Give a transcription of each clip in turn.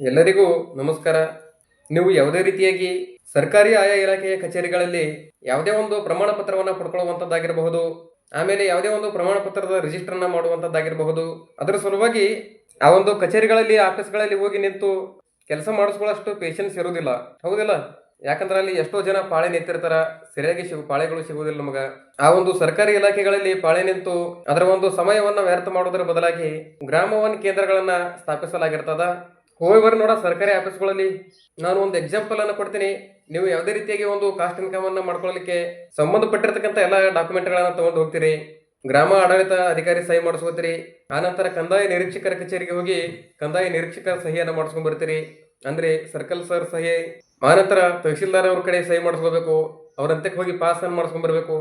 ಎಲ್ಲರಿಗೂ ನಮಸ್ಕಾರ. ನೀವು ಯಾವುದೇ ರೀತಿಯಾಗಿ ಸರ್ಕಾರಿ ಆಯಾ ಇಲಾಖೆಯ ಕಚೇರಿಗಳಲ್ಲಿ ಯಾವುದೇ ಒಂದು ಪ್ರಮಾಣ ಪತ್ರವನ್ನು ಪಡ್ಕೊಳ್ಳುವಂಥದ್ದಾಗಿರಬಹುದು ಆಮೇಲೆ ಯಾವುದೇ ಒಂದು ಪ್ರಮಾಣ ಪತ್ರದ ರಿಜಿಸ್ಟರ್ನ ಮಾಡುವಂಥದ್ದಾಗಿರಬಹುದು ಅದರ ಸಲುವಾಗಿ ಆ ಒಂದು ಕಚೇರಿಗಳಲ್ಲಿ, ಆಫೀಸ್ಗಳಲ್ಲಿ ಹೋಗಿ ನಿಂತು ಕೆಲಸ ಮಾಡಿಸ್ಕೊಳ್ಳೋಷ್ಟು ಪೇಷನ್ಸ್ ಇರುವುದಿಲ್ಲ. ಹೌದಿಲ್ಲ? ಯಾಕಂದ್ರೆ ಅಲ್ಲಿ ಎಷ್ಟೋ ಜನ ಪಾಳೆ ನಿಂತಿರ್ತಾರ, ಸರಿಯಾಗಿ ಸಿಗು ಪಾಳೆಗಳು ಸಿಗುವುದಿಲ್ಲ ನಮಗ. ಆ ಒಂದು ಸರ್ಕಾರಿ ಇಲಾಖೆಗಳಲ್ಲಿ ಪಾಳೆ ನಿಂತು ಅದರ ಒಂದು ಸಮಯವನ್ನ ವ್ಯರ್ಥ ಮಾಡೋದರ ಬದಲಾಗಿ ಗ್ರಾಮ ಕೇಂದ್ರಗಳನ್ನು ಕೇಂದ್ರಗಳನ್ನ ಸ್ಥಾಪಿಸಲಾಗಿರ್ತದ. ಹೋಗಿ ಬರ್ರಿ ನೋಡ, ಸರ್ಕಾರಿ ಆಫೀಸ್ಗಳಲ್ಲಿ ನಾನು ಒಂದು ಎಕ್ಸಾಂಪಲ್ ಅನ್ನು ಕೊಡ್ತೀನಿ. ನೀವು ಯಾವುದೇ ರೀತಿಯಾಗಿ ಒಂದು ಕಾಸ್ಟ್ ಇನ್ಕಮ್ ಅನ್ನ ಮಾಡ್ಕೊಳ್ಳಲಿಕ್ಕೆ ಸಂಬಂಧಪಟ್ಟಿರ್ತಕ್ಕಂಥ ಎಲ್ಲ ಡಾಕ್ಯುಮೆಂಟ್ಗಳನ್ನು ತಗೊಂಡು ಹೋಗ್ತೀರಿ. ಗ್ರಾಮ ಆಡಳಿತ ಅಧಿಕಾರಿ ಸಹಿ ಮಾಡಿಸ್ಕೋತೀರಿ. ಆನಂತರ ಕಂದಾಯ ನಿರೀಕ್ಷಕರ ಕಚೇರಿಗೆ ಹೋಗಿ ಕಂದಾಯ ನಿರೀಕ್ಷಕರ ಸಹಿಯನ್ನು ಮಾಡಿಸ್ಕೊಂಡ್ ಬರ್ತೀರಿ. ಅಂದ್ರೆ ಸರ್ಕಲ್ ಸರ್ ಸಹಿ ಆನಂತರ ತಹಶೀಲ್ದಾರ್ ಅವ್ರ ಕಡೆ ಸಹಿ ಮಾಡಿಸ್ಕೋಬೇಕು, ಅವ್ರ ಅಂತ್ಯಕ್ಕೆ ಹೋಗಿ ಪಾಸ್ ಅನ್ನು ಮಾಡಿಸ್ಕೊಂಡ್ ಬರಬೇಕು.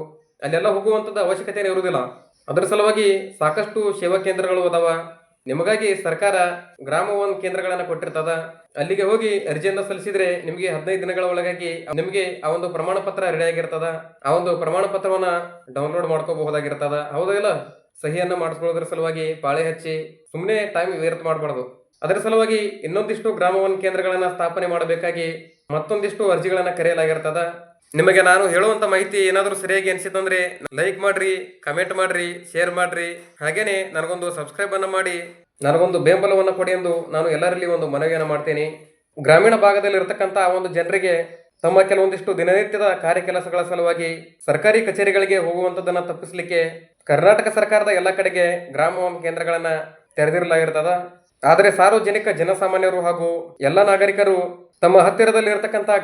ಅಲ್ಲೆಲ್ಲ ಹೋಗುವಂಥದ್ದು ಅವಶ್ಯಕತೆ ಇರುವುದಿಲ್ಲ. ಅದರ ಸಲುವಾಗಿ ಸಾಕಷ್ಟು ಸೇವಾ ಕೇಂದ್ರಗಳು ಅದಾವ. ನಿಮಗಾಗಿ ಸರ್ಕಾರ ಗ್ರಾಮ ಒನ್ ಕೇಂದ್ರಗಳನ್ನ ಕೊಟ್ಟಿರ್ತದ? ಅಲ್ಲಿಗೆ ಹೋಗಿ ಅರ್ಜಿಯನ್ನು ಸಲ್ಲಿಸಿದ್ರೆ ನಿಮಗೆ ಹದಿನೈದು ದಿನಗಳ ಒಳಗಾಗಿ ನಿಮಗೆ ಆ ಒಂದು ಪ್ರಮಾಣ ಪತ್ರ ರೆಡಿ ಆಗಿರ್ತದ? ಆ ಒಂದು ಪ್ರಮಾಣ ಪತ್ರವನ್ನ ಡೌನ್ಲೋಡ್ ಮಾಡ್ಕೋಬಹುದಾಗಿರ್ತದ? ಹೌದಾ ಇಲ್ಲ? ಸಹಿಯನ್ನ ಮಾಡಿಸ್ಕೊಳ್ಳೋದ್ರ ಸಲುವಾಗಿ ಪಾಳೆ ಹಚ್ಚಿ ಸುಮ್ಮನೆ ಟೈಮ್ ವ್ಯರ್ಥ ಮಾಡಬಾರ್ದು. ಅದರ ಸಲುವಾಗಿ ಇನ್ನೊಂದಿಷ್ಟು ಗ್ರಾಮ ಒನ್ ಕೇಂದ್ರಗಳನ್ನ ಸ್ಥಾಪನೆ ಮಾಡಬೇಕಾಗಿ ಮತ್ತೊಂದಿಷ್ಟು ಅರ್ಜಿಗಳನ್ನ ಕರೆಯಲಾಗಿರ್ತದ? ನಿಮಗೆ ನಾನು ಹೇಳುವಂತ ಮಾಹಿತಿ ಏನಾದರೂ ಸರಿಯಾಗಿ ಅನಿಸಿತಂದ್ರೆ ಲೈಕ್ ಮಾಡ್ರಿ ಕಮೆಂಟ್ ಮಾಡ್ರಿ ಶೇರ್ ಮಾಡ್ರಿ. ಹಾಗೇನೆ ನನಗೊಂದು ಸಬ್ಸ್ಕ್ರೈಬ್ ಅನ್ನ ಮಾಡಿ, ನನಗೊಂದು ಬೆಂಬಲವನ್ನು ಕೊಡಿ ಎಂದು ನಾನು ಎಲ್ಲರಲ್ಲಿ ಒಂದು ಮನವಿಯನ್ನು ಮಾಡ್ತೇನೆ. ಗ್ರಾಮೀಣ ಭಾಗದಲ್ಲಿ ಇರತಕ್ಕಂಥ ಒಂದು ಜನರಿಗೆ ತಮ್ಮ ಕೆಲವೊಂದಿಷ್ಟು ದಿನನಿತ್ಯದ ಕಾರ್ಯ ಕೆಲಸಗಳ ಸಲುವಾಗಿ ಸರ್ಕಾರಿ ಕಚೇರಿಗಳಿಗೆ ಹೋಗುವಂಥದ್ದನ್ನು ತಪ್ಪಿಸಲಿಕ್ಕೆ ಕರ್ನಾಟಕ ಸರ್ಕಾರದ ಎಲ್ಲ ಕಡೆಗೆ ಗ್ರಾಮ ಕೇಂದ್ರಗಳನ್ನ ತೆರೆದಿರಲಾಗಿರ್ತದ. ಆದರೆ ಸಾರ್ವಜನಿಕ ಜನಸಾಮಾನ್ಯರು ಹಾಗೂ ಎಲ್ಲ ನಾಗರಿಕರು ತಮ್ಮ ಹತ್ತಿರದಲ್ಲಿ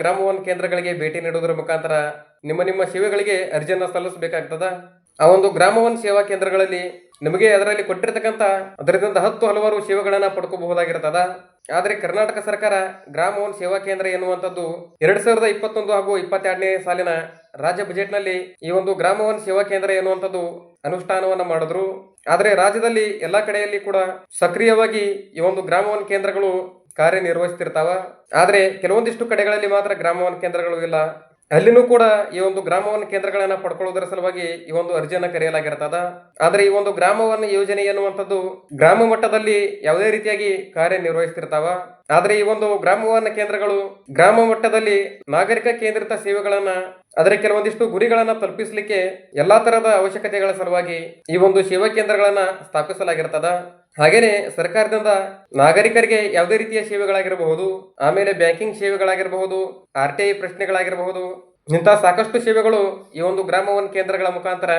ಗ್ರಾಮವನ್ ಕೇಂದ್ರಗಳಿಗೆ ಭೇಟಿ ನೀಡುವುದರ ಮುಖಾಂತರ ನಿಮ್ಮ ನಿಮ್ಮ ಸೇವೆಗಳಿಗೆ ಅರ್ಜಿಯನ್ನು ಸಲ್ಲಿಸಬೇಕಾಗ್ತದ? ಆ ಒಂದು ಗ್ರಾಮವನ್ ಸೇವಾ ಕೇಂದ್ರಗಳಲ್ಲಿ ನಿಮಗೆ ಅದರಲ್ಲಿ ಕೊಟ್ಟಿರತಕ್ಕಂಥ ಅದರಿಂದ ಹತ್ತು ಹಲವಾರು ಸೇವೆಗಳನ್ನ ಪಡ್ಕೋಬಹುದಾಗಿರ್ತದ. ಆದರೆ ಕರ್ನಾಟಕ ಸರ್ಕಾರ ಗ್ರಾಮವನ್ ಸೇವಾ ಕೇಂದ್ರ ಎನ್ನುವಂಥದ್ದು ಎರಡ್ ಸಾವಿರದ ಇಪ್ಪತ್ತೊಂದು ಹಾಗೂ ಇಪ್ಪತ್ತೆರಡನೇ ಸಾಲಿನ ರಾಜ್ಯ ಬಜೆಟ್ನಲ್ಲಿ ಈ ಒಂದು ಗ್ರಾಮವನ್ ಸೇವಾ ಕೇಂದ್ರ ಎನ್ನುವಂಥದ್ದು ಅನುಷ್ಠಾನವನ್ನ ಮಾಡಿದ್ರು. ಆದರೆ ರಾಜ್ಯದಲ್ಲಿ ಎಲ್ಲಾ ಕಡೆಯಲ್ಲಿ ಕೂಡ ಸಕ್ರಿಯವಾಗಿ ಈ ಒಂದು ಗ್ರಾಮವನ್ ಕೇಂದ್ರಗಳು ಕಾರ್ಯನಿರ್ವಹಿಸ್ತಿರ್ತಾವ. ಆದರೆ ಕೆಲವೊಂದಿಷ್ಟು ಕಡೆಗಳಲ್ಲಿ ಮಾತ್ರ ಗ್ರಾಮ ಒನ್ ಕೇಂದ್ರಗಳು ಇಲ್ಲ. ಅಲ್ಲಿನೂ ಕೂಡ ಈ ಒಂದು ಗ್ರಾಮವನ ಕೇಂದ್ರಗಳನ್ನು ಪಡ್ಕೊಳ್ಳೋದರ ಸಲುವಾಗಿ ಈ ಒಂದು ಅರ್ಜಿಯನ್ನು ಕರೆಯಲಾಗಿರ್ತದ. ಆದರೆ ಈ ಒಂದು ಗ್ರಾಮವನ್ನ ಯೋಜನೆ ಎನ್ನುವಂಥದ್ದು ಗ್ರಾಮ ಮಟ್ಟದಲ್ಲಿ ಯಾವುದೇ ರೀತಿಯಾಗಿ ಕಾರ್ಯನಿರ್ವಹಿಸ್ತಿರ್ತಾವ. ಆದರೆ ಈ ಒಂದು ಗ್ರಾಮವನ್ನ ಕೇಂದ್ರಗಳು ಗ್ರಾಮ ಮಟ್ಟದಲ್ಲಿ ನಾಗರಿಕ ಕೇಂದ್ರಿತ ಸೇವೆಗಳನ್ನ ಅದರ ಕೆಲವೊಂದಿಷ್ಟು ಗುರಿಗಳನ್ನ ತಲುಪಿಸಲಿಕ್ಕೆ ಎಲ್ಲಾ ತರಹದ ಅವಶ್ಯಕತೆಗಳ ಸಲುವಾಗಿ ಈ ಒಂದು ಸೇವಾ ಕೇಂದ್ರಗಳನ್ನ ಸ್ಥಾಪಿಸಲಾಗಿರ್ತದ. ಹಾಗೇನೆ ಸರ್ಕಾರದಿಂದ ನಾಗರಿಕರಿಗೆ ಯಾವುದೇ ರೀತಿಯ ಸೇವೆಗಳಾಗಿರಬಹುದು, ಆಮೇಲೆ ಬ್ಯಾಂಕಿಂಗ್ ಸೇವೆಗಳಾಗಿರಬಹುದು, ಆರ್ ಟಿ ಐ ಪ್ರಶ್ನೆಗಳಾಗಿರಬಹುದು ಇಂತಹ ಸಾಕಷ್ಟು ಸೇವೆಗಳು ಈ ಒಂದು ಗ್ರಾಮವನ್ ಕೇಂದ್ರಗಳ ಮುಖಾಂತರ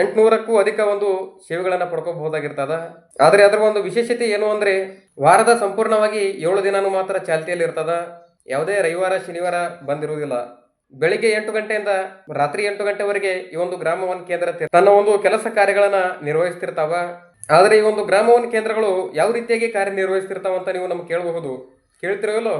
ಎಂಟುನೂರಕ್ಕೂ ಅಧಿಕ ಒಂದು ಸೇವೆಗಳನ್ನು ಪಡ್ಕೋಬಹುದಾಗಿರ್ತದ. ಆದರೆ ಅದರ ಒಂದು ವಿಶೇಷತೆ ಏನು ಅಂದ್ರೆ ವಾರದ ಸಂಪೂರ್ಣವಾಗಿ ಏಳು ದಿನಾನು ಮಾತ್ರ ಚಾಲ್ತಿಯಲ್ಲಿ ಇರ್ತದ ಯಾವುದೇ ರವಿವಾರ, ಶನಿವಾರ ಬಂದಿರುವುದಿಲ್ಲ. ಬೆಳಿಗ್ಗೆ ಎಂಟು ಗಂಟೆಯಿಂದ ರಾತ್ರಿ ಎಂಟು ಗಂಟೆವರೆಗೆ ಈ ಒಂದು ಗ್ರಾಮವನ್ ಕೇಂದ್ರ ತನ್ನ ಒಂದು ಕೆಲಸ ಕಾರ್ಯಗಳನ್ನು ನಿರ್ವಹಿಸ್ತಿರ್ತಾವ. ಆದ್ರೆ ಈ ಒಂದು ಗ್ರಾಮವನ್ನು ಕೇಂದ್ರಗಳು ಯಾವ ರೀತಿಯಾಗಿ ಕಾರ್ಯನಿರ್ವಹಿಸ್ತಿರ್ತಾವ ಅಂತ ನೀವು ನಮ್ಗೆ ಕೇಳಬಹುದು? ಕೇಳ್ತಿರೋಲ್ಲೋ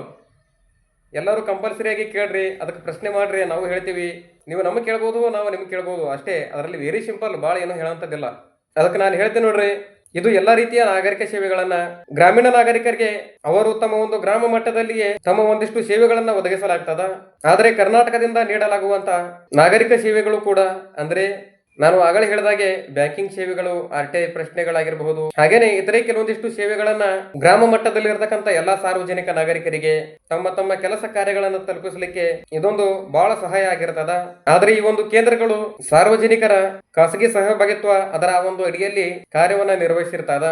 ಎಲ್ಲರೂ ಕಂಪಲ್ಸರಿಯಾಗಿ ಕೇಳ್ರಿ, ಅದಕ್ಕೆ ಪ್ರಶ್ನೆ ಮಾಡ್ರಿ, ನಾವು ಹೇಳ್ತೀವಿ. ನೀವು ನಮಗೆ ಕೇಳ್ಬೋದು, ನಾವು ನಿಮ್ಗೆ ಕೇಳ್ಬೋದು. ಅಷ್ಟೇ, ಅದರಲ್ಲಿ ವೆರಿ ಸಿಂಪಲ್ ಭಾಳ ಏನು ಹೇಳುವಂಥದ್ದಿಲ್ಲ ಅದಕ್ಕೆ ನಾನು ಹೇಳ್ತೀನಿ ನೋಡ್ರಿ, ಇದು ಎಲ್ಲ ರೀತಿಯ ನಾಗರಿಕ ಸೇವೆಗಳನ್ನ ಗ್ರಾಮೀಣ ನಾಗರಿಕರಿಗೆ, ಅವರು ತಮ್ಮ ಒಂದು ಗ್ರಾಮ ಮಟ್ಟದಲ್ಲಿಯೇ ತಮ್ಮ ಒಂದಿಷ್ಟು ಸೇವೆಗಳನ್ನ ಒದಗಿಸಲಾಗ್ತದ. ಆದರೆ ಕರ್ನಾಟಕದಿಂದ ನೀಡಲಾಗುವಂತ ನಾಗರಿಕ ಸೇವೆಗಳು ಕೂಡ ಅಂದ್ರೆ ನಾನು ಆಗಲೇ ಹೇಳಿದಾಗೆ ಬ್ಯಾಂಕಿಂಗ್ ಸೇವೆಗಳು ಆರ್ ಟಿ ಐ ಪ್ರಶ್ನೆಗಳಾಗಿರಬಹುದು. ಹಾಗೇನೆ ಇತರೆ ಕೆಲವೊಂದಿಷ್ಟು ಸೇವೆಗಳನ್ನ ಗ್ರಾಮ ಮಟ್ಟದಲ್ಲಿ ಇರತಕ್ಕಂತ ಎಲ್ಲಾ ಸಾರ್ವಜನಿಕ ನಾಗರಿಕರಿಗೆ ತಮ್ಮ ತಮ್ಮ ಕೆಲಸ ಕಾರ್ಯಗಳನ್ನು ತಲುಪಿಸಲಿಕ್ಕೆ ಇದೊಂದು ಬಹಳ ಸಹಾಯ ಆಗಿರ್ತದ. ಆದ್ರೆ ಈ ಒಂದು ಕೇಂದ್ರಗಳು ಸಾರ್ವಜನಿಕರ ಖಾಸಗಿ ಸಹಭಾಗಿತ್ವ ಅದರ ಒಂದು ಅಡಿಯಲ್ಲಿ ಕಾರ್ಯವನ್ನ ನಿರ್ವಹಿಸಿರ್ತದ.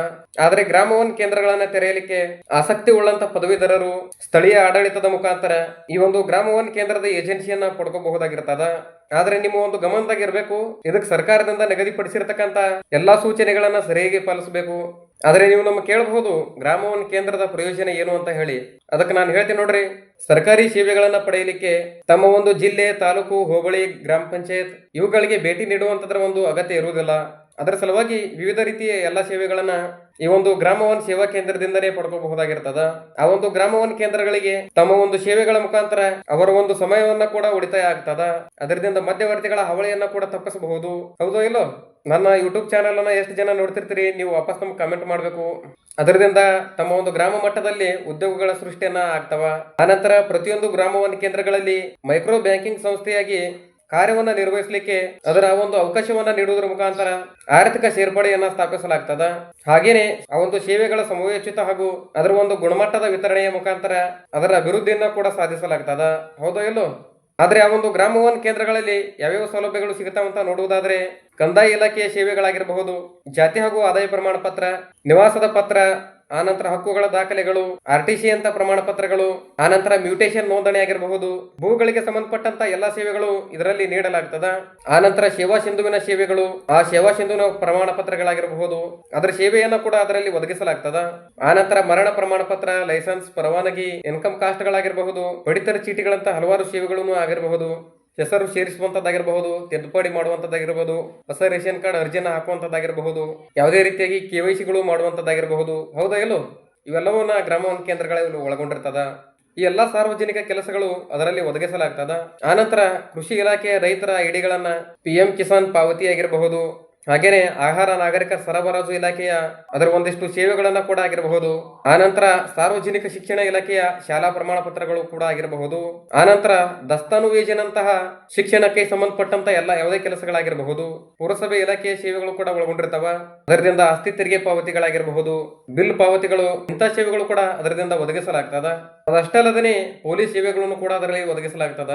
ಆದ್ರೆ ಗ್ರಾಮ ಒನ್ ಕೇಂದ್ರಗಳನ್ನ ತೆರೆಯಲಿಕ್ಕೆ ಆಸಕ್ತಿ ಉಳ್ಳಂತ ಪದವೀಧರರು, ಸ್ಥಳೀಯ ಆಡಳಿತದ ಮುಖಾಂತರ ಈ ಒಂದು ಗ್ರಾಮವನ್ ಕೇಂದ್ರದ ಏಜೆನ್ಸಿಯನ್ನ ಪಡ್ಕೋಬಹುದಾಗಿರ್ತದ. ಆದ್ರೆ ನಿಮ್ಮ ಒಂದು ಗಮನದಾಗ ಇರಬೇಕು ಇದಕ್ಕೆ ಸರ್ಕಾರದಿಂದ ನಿಗದಿಪಡಿಸಿರ್ತಕ್ಕಂತ ಎಲ್ಲಾ ಸೂಚನೆಗಳನ್ನ ಸರಿಯಾಗಿ ಪಾಲಿಸಬೇಕು. ಆದ್ರೆ ನೀವು ನಮ್ಮ ಕೇಳಬಹುದು ಗ್ರಾಮ ಕೇಂದ್ರದ ಪ್ರಯೋಜನ ಏನು ಅಂತ ಹೇಳಿ. ಅದಕ್ಕೆ ನಾನು ಹೇಳ್ತೀನಿ ನೋಡ್ರಿ, ಸರ್ಕಾರಿ ಸೇವೆಗಳನ್ನ ಪಡೆಯಲಿಕ್ಕೆ ತಮ್ಮ ಒಂದು ಜಿಲ್ಲೆ, ತಾಲೂಕು, ಹೋಬಳಿ, ಗ್ರಾಮ ಪಂಚಾಯತ್ ಇವುಗಳಿಗೆ ಭೇಟಿ ನೀಡುವಂತದ್ರ ಒಂದು ಅಗತ್ಯ ಇರುವುದಿಲ್ಲ. ಅದರ ಸಲುವಾಗಿ ವಿವಿಧ ರೀತಿಯ ಎಲ್ಲ ಸೇವೆಗಳನ್ನ ಈ ಒಂದು ಗ್ರಾಮವನ್ ಸೇವಾ ಕೇಂದ್ರದಿಂದನೇ ಪಡ್ಕೋಬಹುದಾಗಿರ್ತದ. ಆ ಒಂದು ಗ್ರಾಮವನ್ ಕೇಂದ್ರಗಳಿಗೆ ತಮ್ಮ ಒಂದು ಸೇವೆಗಳ ಮುಖಾಂತರ ಅವರ ಒಂದು ಸಮಯವನ್ನ ಕೂಡ ಉಳಿತಾಯ ಆಗ್ತದ. ಅದರಿಂದ ಮಧ್ಯವರ್ತಿಗಳ ಹಾವಳಿಯನ್ನ ಕೂಡ ತಪ್ಪಿಸಬಹುದು. ಹೌದೋ ಇಲ್ಲೋ? ನನ್ನ ಯೂಟ್ಯೂಬ್ ಚಾನಲ್ ಅನ್ನ ಎಷ್ಟು ಜನ ನೋಡ್ತಿರ್ತೀರಿ, ನೀವು ವಾಪಸ್ ನಮ್ಗೆ ಕಮೆಂಟ್ ಮಾಡಬೇಕು. ಅದರಿಂದ ತಮ್ಮ ಒಂದು ಗ್ರಾಮ ಮಟ್ಟದಲ್ಲಿ ಉದ್ಯೋಗಗಳ ಸೃಷ್ಟಿಯನ್ನ ಆಗ್ತವ. ಆನಂತರ ಪ್ರತಿಯೊಂದು ಗ್ರಾಮವನ್ ಕೇಂದ್ರಗಳಲ್ಲಿ ಮೈಕ್ರೋ ಬ್ಯಾಂಕಿಂಗ್ ಸಂಸ್ಥೆಯಾಗಿ ಕಾರ್ಯವನ್ನ ನಿರ್ವಹಿಸಲಿಕ್ಕೆ ಅದರ ಒಂದು ಅವಕಾಶವನ್ನ ನೀಡುವುದರ ಮುಖಾಂತರ ಆರ್ಥಿಕ ಸೇರ್ಪಡೆಯನ್ನ ಸ್ಥಾಪಿಸಲಾಗ್ತದ. ಹಾಗೇನೆ ಆ ಒಂದು ಸೇವೆಗಳ ಸಮಯೋಚಿತ ಹಾಗೂ ಅದರ ಒಂದು ಗುಣಮಟ್ಟದ ವಿತರಣೆಯ ಮುಖಾಂತರ ಅದರ ಅಭಿವೃದ್ಧಿಯನ್ನ ಕೂಡ ಸಾಧಿಸಲಾಗ್ತದ. ಹೌದೋ ಇಲ್ಲೋ? ಆದ್ರೆ ಆ ಒಂದು ಗ್ರಾಮ ಒನ್ ಕೇಂದ್ರಗಳಲ್ಲಿ ಯಾವ್ಯಾವ ಸೌಲಭ್ಯಗಳು ಸಿಗುತ್ತಾವಂತ ನೋಡುವುದಾದ್ರೆ ಕಂದಾಯ ಇಲಾಖೆಯ ಸೇವೆಗಳಾಗಿರಬಹುದು, ಜಾತಿ ಹಾಗೂ ಆದಾಯ ಪ್ರಮಾಣ ಪತ್ರ, ನಿವಾಸದ ಪತ್ರ ಆನಂತರ ಹಕ್ಕುಗಳ ದಾಖಲೆಗಳು, ಆರ್ ಟಿ ಸಿ ಅಂತ ಪ್ರಮಾಣ ಪತ್ರಗಳು ಆನಂತರ ಮ್ಯೂಟೇಶನ್ ನೋಂದಣಿ ಆಗಿರಬಹುದು, ಭೂಗಳಿಗೆ ಸಂಬಂಧಪಟ್ಟಂತ ಎಲ್ಲಾ ಸೇವೆಗಳು ಇದರಲ್ಲಿ ನೀಡಲಾಗ್ತದ. ಆನಂತರ ಸೇವಾ ಸಿಂಧುವಿನ ಸೇವೆಗಳು, ಆ ಸೇವಾ ಸಿಂಧುವಿನ ಪ್ರಮಾಣ ಪತ್ರಗಳಾಗಿರಬಹುದು ಅದರ ಸೇವೆಯನ್ನು ಕೂಡ ಅದರಲ್ಲಿ ಒದಗಿಸಲಾಗ್ತದ. ಆನಂತರ ಮರಣ ಪ್ರಮಾಣ ಪತ್ರ ಲೈಸೆನ್ಸ್, ಪರವಾನಗಿ, ಇನ್ಕಮ್ ಕಾಸ್ಟ್ಗಳಾಗಿರಬಹುದು, ಪಡಿತರ ಚೀಟಿಗಳಂತ ಹಲವಾರು ಸೇವೆಗಳನ್ನು ಆಗಿರಬಹುದು. ಹೆಸರು ಸೇರಿಸುವಂತದ್ದಾಗಿರಬಹುದು, ತಿದ್ದುಪಡಿ ಮಾಡುವಂತದ್ದಾಗಿರಬಹುದು, ಹೊಸ ರೇಷನ್ ಕಾರ್ಡ್ ಅರ್ಜಿನ ಹಾಕುವಂತದ್ದಾಗಿರಬಹುದು, ಯಾವುದೇ ರೀತಿಯಾಗಿ ಕೆ ವೈ ಸಿಗಳು ಮಾಡುವಂತದ್ದಾಗಿರಬಹುದು, ಹೌದಾ ಎಲ್ಲೋ? ಇವೆಲ್ಲವನ್ನ ಗ್ರಾಮ ಕೇಂದ್ರಗಳಲ್ಲಿ ಒಳಗೊಂಡಿರ್ತದ. ಈ ಎಲ್ಲಾ ಸಾರ್ವಜನಿಕ ಕೆಲಸಗಳು ಅದರಲ್ಲಿ ಒದಗಿಸಲಾಗ್ತದ. ಆನಂತರ ಕೃಷಿ ಇಲಾಖೆಯ ರೈತರ ಐಡಿಗಳನ್ನ ಪಿ ಎಂ ಕಿಸಾನ್ ಪಾವತಿ ಆಗಿರಬಹುದು ಹಾಗೇನೆ ಆಹಾರ ನಾಗರಿಕ ಸರಬರಾಜು ಇಲಾಖೆಯ ಅದರ ಒಂದಿಷ್ಟು ಸೇವೆಗಳನ್ನ ಕೂಡ ಆಗಿರಬಹುದು. ಆನಂತರ ಸಾರ್ವಜನಿಕ ಶಿಕ್ಷಣ ಇಲಾಖೆಯ ಶಾಲಾ ಪ್ರಮಾಣ ಪತ್ರಗಳು ಕೂಡ ಆಗಿರಬಹುದು. ಆನಂತರ ದಸ್ತಾನು ವೇಜನಂತಹ ಶಿಕ್ಷಣಕ್ಕೆ ಸಂಬಂಧಪಟ್ಟಂತ ಎಲ್ಲ ಯಾವುದೇ ಕೆಲಸಗಳಾಗಿರಬಹುದು. ಪುರಸಭೆ ಇಲಾಖೆಯ ಸೇವೆಗಳು ಕೂಡ ಒಳಗೊಂಡಿರ್ತಾವ. ಅದರಿಂದ ಆಸ್ತಿ ತೆರಿಗೆ ಪಾವತಿಗಳಾಗಿರಬಹುದು. ಬಿಲ್ ಪಾವತಿಗಳು ಇಂತಹ ಸೇವೆಗಳು ಕೂಡ ಅದರಿಂದ ಒದಗಿಸಲಾಗ್ತದ. ಅದಷ್ಟೇ ಅಲ್ಲದೆ ಪೊಲೀಸ್ ಸೇವೆಗಳನ್ನು ಕೂಡ ಅದರಲ್ಲಿ ಒದಗಿಸಲಾಗ್ತದ.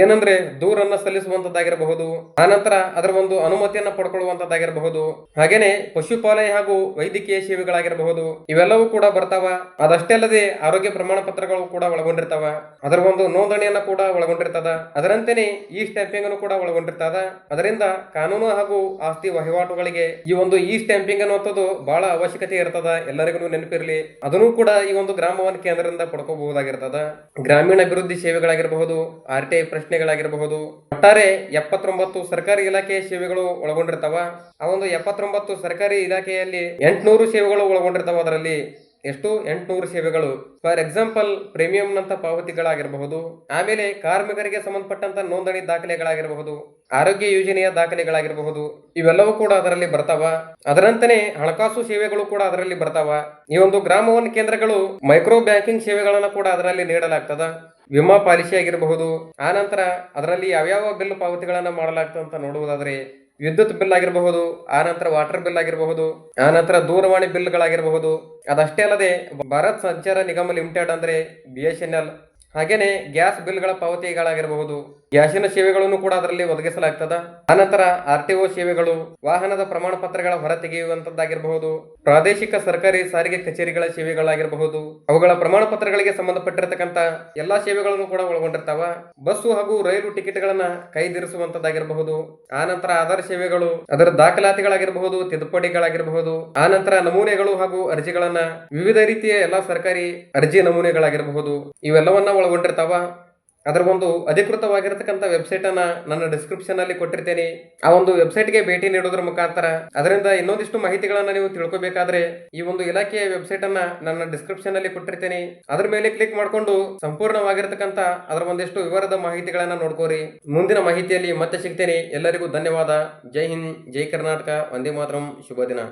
ಏನಂದ್ರೆ ದೂರನ್ನ ಸಲ್ಲಿಸುವಂತದ್ದಾಗಿರಬಹುದು, ಆನಂತರ ಅದರ ಒಂದು ಅನುಮತಿಯನ್ನ ಪಡ್ಕೊಳ್ಳುವಂತದ್ದಾಗಿರಬಹುದು. ಹಾಗೇನೆ ಪಶುಪಾಲನೆ ಹಾಗೂ ವೈದ್ಯಕೀಯ ಸೇವೆಗಳಾಗಿರಬಹುದು, ಇವೆಲ್ಲವೂ ಕೂಡ ಬರ್ತಾವ. ಅದಷ್ಟೇ ಅಲ್ಲದೆ ಆರೋಗ್ಯ ಪ್ರಮಾಣ ಪತ್ರಗಳು ಕೂಡ ಒಳಗೊಂಡಿರ್ತಾವ. ಅದರ ಒಂದು ನೋಂದಣಿಯನ್ನ ಕೂಡ ಒಳಗೊಂಡಿರ್ತದ. ಅದರಂತೆಯೇ ಈ ಸ್ಟ್ಯಾಂಪಿಂಗ್ ಅನ್ನು ಕೂಡ ಒಳಗೊಂಡಿರ್ತದ. ಅದರಿಂದ ಕಾನೂನು ಹಾಗೂ ಆಸ್ತಿ ವಹಿವಾಟುಗಳಿಗೆ ಈ ಒಂದು ಈ ಸ್ಟ್ಯಾಂಪಿಂಗ್ ಅನ್ನುವಂಥದ್ದು ಬಹಳ ಅವಶ್ಯಕತೆ ಇರ್ತದ. ಎಲ್ಲರಿಗೂ ನೆನಪಿರಲಿ. ಅದನ್ನು ಕೂಡ ಈ ಒಂದು ಗ್ರಾಮ ಒನ್ ಕೇಂದ್ರದಿಂದ ಪಡ್ಕೋಬಹುದಾಗಿರ್ತದ. ಗ್ರಾಮೀಣ ಅಭಿವೃದ್ಧಿ ಸೇವೆಗಳಾಗಿರಬಹುದು, ಆರ್ ಟಿ ಪ್ರಶ್ನೆಗಳಾಗಿರಬಹುದು. ಒಟ್ಟಾರೆ ಎಪ್ಪತ್ತೊಂಬತ್ತು ಸರ್ಕಾರಿ ಇಲಾಖೆಯ ಸೇವೆಗಳು ಒಳಗೊಂಡಿರ್ತಾವ. ಆ ಒಂದು ಎಪ್ಪತ್ತೊಂಬತ್ತು ಸರ್ಕಾರಿ ಇಲಾಖೆಯಲ್ಲಿ ಎಂಟುನೂರು ಸೇವೆಗಳು ಒಳಗೊಂಡಿರ್ತಾವ ಅದರಲ್ಲಿ. ಎಷ್ಟು? ಎಂಟುನೂರು ಸೇವೆಗಳು. ಫಾರ್ ಎಕ್ಸಾಂಪಲ್ ಪ್ರೀಮಿಯಂನಂತ ಪಾವತಿಗಳಾಗಿರಬಹುದು. ಆಮೇಲೆ ಕಾರ್ಮಿಕರಿಗೆ ಸಂಬಂಧಪಟ್ಟಂತ ನೋಂದಣಿ ದಾಖಲೆಗಳಾಗಿರಬಹುದು. ಆರೋಗ್ಯ ಯೋಜನೆಯ ದಾಖಲೆಗಳಾಗಿರಬಹುದು. ಇವೆಲ್ಲವೂ ಕೂಡ ಅದರಲ್ಲಿ ಬರ್ತಾವ. ಅದರಂತೆಯೇ ಹಣಕಾಸು ಸೇವೆಗಳು ಕೂಡ ಅದರಲ್ಲಿ ಬರ್ತಾವ. ಈ ಒಂದು ಗ್ರಾಮವನ್ ಕೇಂದ್ರಗಳು ಮೈಕ್ರೋ ಬ್ಯಾಂಕಿಂಗ್ ಸೇವೆಗಳನ್ನ ಕೂಡ ಅದರಲ್ಲಿ ನೀಡಲಾಗ್ತದ. ವಿಮಾ ಪಾಲಿಸಿ ಆಗಿರಬಹುದು. ಆನಂತರ ಅದರಲ್ಲಿ ಯಾವ್ಯಾವ ಬಿಲ್ ಪಾವತಿಗಳನ್ನ ಮಾಡಲಾಗ್ತದೆ ಅಂತ ನೋಡುವುದಾದ್ರೆ ವಿದ್ಯುತ್ ಬಿಲ್ ಆಗಿರಬಹುದು ಆನಂತರ ವಾಟರ್ ಬಿಲ್ ಆಗಿರಬಹುದು ಆನಂತರ ದೂರವಾಣಿ ಬಿಲ್ಗಳಾಗಿರಬಹುದು. ಅದಷ್ಟೇ ಅಲ್ಲದೆ ಭಾರತ್ ಸಂಚಾರ ನಿಗಮ ಲಿಮಿಟೆಡ್ ಅಂದ್ರೆ ಬಿ ಎಸ್ ಎನ್ ಎಲ್ ಹಾಗೇನೆ ಗ್ಯಾಸ್ ಬಿಲ್ಗಳ ಪಾವತಿಗಳಾಗಿರಬಹುದು. ಗ್ಯಾಸಿನ ಸೇವೆಗಳನ್ನು ಕೂಡ ಅದರಲ್ಲಿ ಒದಗಿಸಲಾಗ್ತದ. ಆನಂತರ ಆರ್ ಟಿ ಒ ಸೇವೆಗಳು, ವಾಹನದ ಪ್ರಮಾಣ ಪತ್ರಗಳ ಹೊರತೆಗೆಯುವಂತದ್ದಾಗಿರಬಹುದು ಪ್ರಾದೇಶಿಕ ಸರ್ಕಾರಿ ಸಾರಿಗೆ ಕಚೇರಿಗಳ ಸೇವೆಗಳಾಗಿರಬಹುದು. ಅವುಗಳ ಪ್ರಮಾಣ ಪತ್ರಗಳಿಗೆ ಸಂಬಂಧಪಟ್ಟಿರತಕ್ಕಂತ ಎಲ್ಲಾ ಸೇವೆಗಳನ್ನು ಕೂಡ ಒಳಗೊಂಡಿರ್ತಾವ. ಬಸ್ಸು ಹಾಗೂ ರೈಲು ಟಿಕೆಟ್ಗಳನ್ನ ಕೈದಿರಿಸುವಂತದ್ದಾಗಿರಬಹುದು. ಆನಂತರ ಆಧಾರ್ ಸೇವೆಗಳು, ಅದರ ದಾಖಲಾತಿಗಳಾಗಿರಬಹುದು, ತಿದ್ದುಪಡಿಗಳಾಗಿರಬಹುದು. ಆನಂತರ ನಮೂನೆಗಳು ಹಾಗೂ ಅರ್ಜಿಗಳನ್ನ ವಿವಿಧ ರೀತಿಯ ಎಲ್ಲಾ ಸರ್ಕಾರಿ ಅರ್ಜಿ ನಮೂನೆಗಳಾಗಿರಬಹುದು. ಇವೆಲ್ಲವನ್ನ ಒಳಗೊಂಡಿರ್ತಾವ ಅದರ ಒಂದು ಅಧಿಕೃತವಾಗಿರತಕ್ಕಂಥ ವೆಬ್ಸೈಟ್ ಅನ್ನ ನನ್ನ ಡಿಸ್ಕ್ರಿಪ್ಷನ್ ಅಲ್ಲಿ ಕೊಟ್ಟಿರ್ತೇನೆ. ಆ ಒಂದು ವೆಬ್ಸೈಟ್ಗೆ ಭೇಟಿ ನೀಡೋದ್ರ ಮುಖಾಂತರ ಅದರಿಂದ ಇನ್ನೊಂದಿಷ್ಟು ಮಾಹಿತಿಗಳನ್ನ ನೀವು ತಿಳ್ಕೊಬೇಕಾದ್ರೆ ಈ ಒಂದು ಇಲಾಖೆಯ ವೆಬ್ಸೈಟ್ ಅನ್ನ ನನ್ನ ಡಿಸ್ಕ್ರಿಪ್ಷನ್ ಅಲ್ಲಿ ಕೊಟ್ಟಿರ್ತೇನೆ. ಅದ್ರ ಮೇಲೆ ಕ್ಲಿಕ್ ಮಾಡ್ಕೊಂಡು ಸಂಪೂರ್ಣವಾಗಿರತಕ್ಕಂತ ಅದರ ಒಂದಿಷ್ಟು ವಿವರದ ಮಾಹಿತಿಗಳನ್ನ ನೋಡ್ಕೋರಿ. ಮುಂದಿನ ಮಾಹಿತಿಯಲ್ಲಿ ಮತ್ತೆ ಸಿಗ್ತೇನೆ. ಎಲ್ಲರಿಗೂ ಧನ್ಯವಾದ. ಜೈ ಹಿಂದ್, ಜೈ ಕರ್ನಾಟಕ. ವಂದೇ ಮಾತರಂ. ಶುಭ ದಿನ.